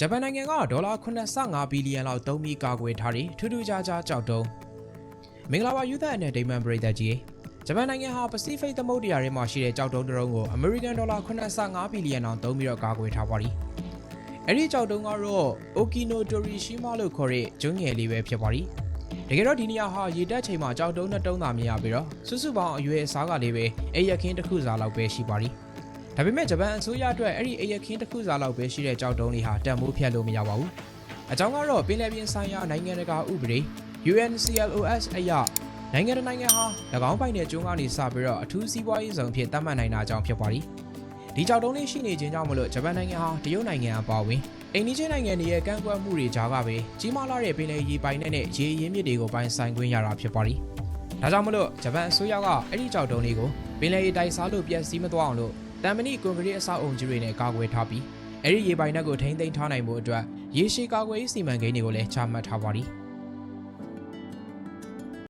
ဂျပန်နိုင်ငံကဒေါ်လာ85ဘီလီယံလောက်သုံးပြီးကာကွယ်ထားတဲ့ထူးထူးခြားခြားကြောက်တုံးမင်္ဂလာပါယူသက်အနဲ့ဒိမန်ပရိသတ်ကြီးဂျပန်နိုင်ငံဟာပစိဖိတ်သမုဒ္ဒရာထဲမှာရှိတဲ့ကြောက်တုံးတစ်လုံးကိုအမေရိကန်ဒေါ်လာ85ဘီလီယံအောင်သုံးပြီးတော့ကာကွယ်ထားပါသည်အဲ့ဒီကြောက်တုံးကတော့ Okinotorishima လို့ခေါ်တဲ့ကျွန်းငယ်လေးပဲဖြစ်ပါသည်တကယ်တော့ဒီနေရာဟာရေတက်ချိန်မှာကြောက်တုံးနှစ်တုံးသာမြင်ရပြီးတော့စုစုပေါင်းအရွယ်အစားကလေးပဲအိပ်ရခင်းတစ်ခုစားလောက်ပဲရှိပါသည် ဒါပေမဲ့ဂျပန်အစိုးရအတွက်အဲ့ဒီအရက်ခင်းတစ်ခုစားလောက်ပဲရှိတဲ့ကြောက်တုံးလေးဟာတန်ဖိုးဖြတ်လို့မရပါဘူး။အကြောင်းကတော့ပင်လယ်ပြင်ဆိုင်ရာနိုင်ငံတကာဥပဒေ UNCLOS အရနိုင်ငံတစ်နိုင်ငံဟာ၎င်းပိုင်တဲ့ကျွန်းကနေစပြီးတော့အထူးစီးပွားရေးဇုံဖြစ်သတ်မှတ်နိုင်တာကြောင့်ဖြစ်ပါသည်။ဒီကြောက်တုံးလေးရှိနေခြင်းကြောင့်မလို့ဂျပန်နိုင်ငံဟာတရုတ်နိုင်ငံအပါအဝင်အိန္ဒိယနိုင်ငံတွေရဲ့ကန့်ကွက်မှုတွေကြားကပဲကြီးမားလာတဲ့ပင်လယ်ရေပိုင်နက်နဲ့ရေရင်းမြစ်တွေကိုပိုင်ဆိုင်ခွင့်ရတာဖြစ်ပါသည်။ဒါကြောင့်မလို့ဂျပန်အစိုးရကအဲ့ဒီကြောက်တုံးလေးကိုပင်လယ်ရေတိုက်စားလို့ပြည့်စည်မသွားအောင်လို့ တမ်မဏိကွန်ကရစ်အဆောက်အုံကြီးတွေနဲ့ကာကွယ်ထားပြီးအဲ့ဒီရေပိုင်နက်ကိုထိန်းသိမ်းထားနိုင်မှုအတွက်ရေရှည်ကာကွယ်ရေးစီမံကိန်းတွေကိုလည်းချမှတ်ထားပါသည်။